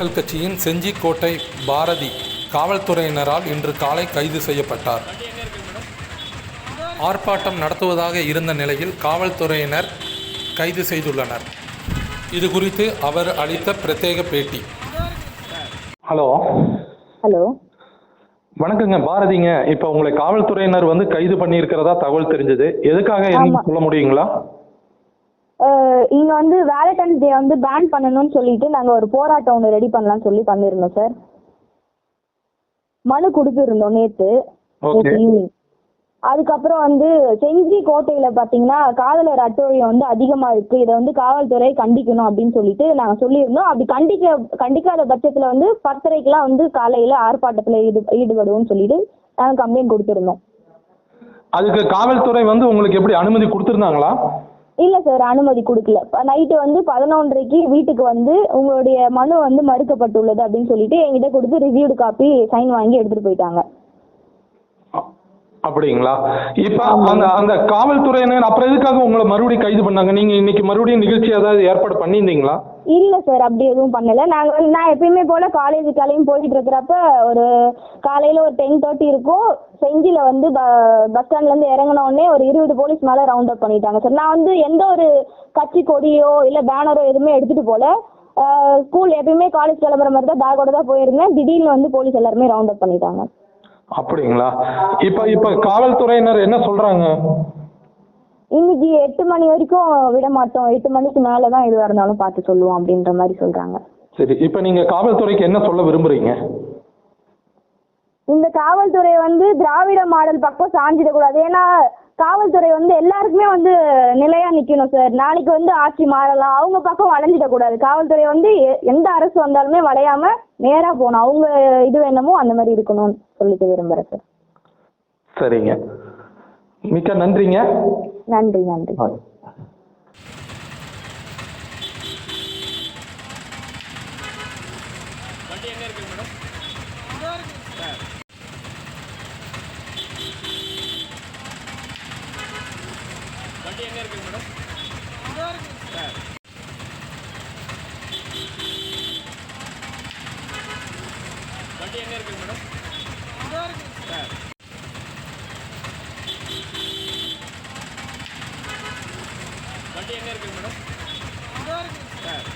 மக்கள் கட்சியின் செஞ்சிக்கோட்டை பாரதி காவல்துறையினரால் இன்று காலை கைது செய்யப்பட்டார். ஆர்ப்பாட்டம் நடத்துவதாக இருந்த நிலையில் காவல்துறையினர் கைது செய்துள்ளனர். இது குறித்து அவர் அளித்த பிரத்யேக பேட்டி. ஹலோ. ஹலோ. வணக்கங்க பாரதிங்க. இப்போ உங்களை காவல்துறையினர் வந்து கைது பண்ணியிருக்கிறதா தகவல் தெரிஞ்சது. எதுக்காக. சொல்ல முடியுங்களா? இங்க வந்து வேலண்டைன்ஸ் டே வந்து பேன் பண்ணணும்னு சொல்லிட்டு நாங்க ஒரு போராட்டம் ஒன்று ரெடி பண்ணலாம்னு சொல்லி பண்ணிருந்தோம் சார் மனு கொடுத்துருந்தோம் நேத்து. ஈவினிங் அதுக்கப்புறம் வந்து செஞ்சி கோட்டையில பாத்தீங்கன்னா காதலர் அட்டூழியம் வந்து அதிகமா இருக்கு. இதை வந்து காவல்துறை கண்டிக்கணும் அப்படின்னு சொல்லிட்டு நாங்க சொல்லியிருந்தோம். அப்படி கண்டிக்க கண்டிக்காத பட்சத்துல வந்து பத்தரைக்கெல்லாம் வந்து காலையில ஆர்ப்பாட்டத்துல ஈடு ஈடுபடுவோம்னு சொல்லிட்டு நாங்க கம்ப்ளைண்ட் கொடுத்துருந்தோம். அதுக்கு காவல்துறை வந்து உங்களுக்கு எப்படி அனுமதி கொடுத்துருந்தாங்களா? இல்ல சார் அனுமதி கொடுக்கல. நைட்டு வந்து பதினொன்றரைக்கு வீட்டுக்கு வந்து உங்களுடைய மனு வந்து மறுக்கப்பட்டுள்ளது அப்படின்னு சொல்லிட்டு என்கிட்ட கொடுத்து ரிவ்யூடு காப்பி சைன் வாங்கி எடுத்துட்டு போயிட்டாங்க. அப்படிங்களா? இப்போ அந்த அந்த காவல்துறையினர் அப்புறம் எதுக்காக உங்களை மறுபடியும் கைது பண்ணாங்க? நீங்க இன்னைக்கு மறுபடியும் நிகழ்ச்சி ஏதாவது ஏற்பாடு பண்ணியிருந்தீங்களா? இல்ல சார் அப்படி எதுவும் பண்ணல. நாங்க வந்து நான் எப்பயுமே போல காலேஜ் கிளம்பி போயிட்டு இருக்கிறப்ப ஒரு காலையில ஒரு டென் தேர்ட்டி இருக்கும். செஞ்சில வந்து பஸ் ஸ்டாண்ட்ல இருந்து இறங்கின உடனே ஒரு இருபது போலீஸ் மேல ரவுண்ட் அப் பண்ணிட்டாங்க சார். நான் வந்து எந்த ஒரு கட்சி கொடியோ இல்ல பேனரோ எதுவுமே எடுத்துட்டு போல. ஸ்கூல் எப்பயுமே காலேஜ் கிளம்புற மாதிரி தான் பேக்கோட தான் போயிருந்தேன். திடீர்னு வந்து போலீஸ் எல்லாருமே ரவுண்ட் அப் பண்ணிட்டாங்க. அப்படிங்களா? இப்போ இப்போ காவல்துறையினர் என்ன சொல்றாங்க? இன்னைக்கு எட்டு மணி வரைக்கும் விட மாட்டோம். எட்டு மணிக்கு மேலே தான் எதுவாக இருந்தாலும் பார்த்து சொல்லுவோம் அப்படின்ற மாதிரி சொல்கிறாங்க சரி இப்போ நீங்க காவல்துறைக்கு என்ன சொல்ல விரும்புறீங்க? இந்த காவல்துறை வந்து திராவிட மாடல் பக்கம் சாஞ்சிடக்கூடாது. ஏன்னா காவல்துறை வந்து எல்லாருக்குமே வந்து நிலையாக நிற்கணும் சார். நாளைக்கு வந்து ஆட்சி மாறலாம். அவங்க பக்கம் வளைஞ்சிடக்கூடாது காவல்துறை வந்து எந்த அரசு வந்தாலுமே வளையாம நேராக போகணும். அவங்க இது என்னமோ அந்த மாதிரி இருக்கணும்னு சொல்லிட்டு விரும்புகிறேன் சார். சரிங்க. மிக்க நன்றிங்க. நன்றி நன்றி. வண்டி எங்க இருக்கு மேடம்? வண்டி எங்கே இருக்குது மேடம்? சார் வண்டி எங்கே இருக்குது மேடம்? சார் வண்டி எங்கே இருக்குது மேடம்? சார்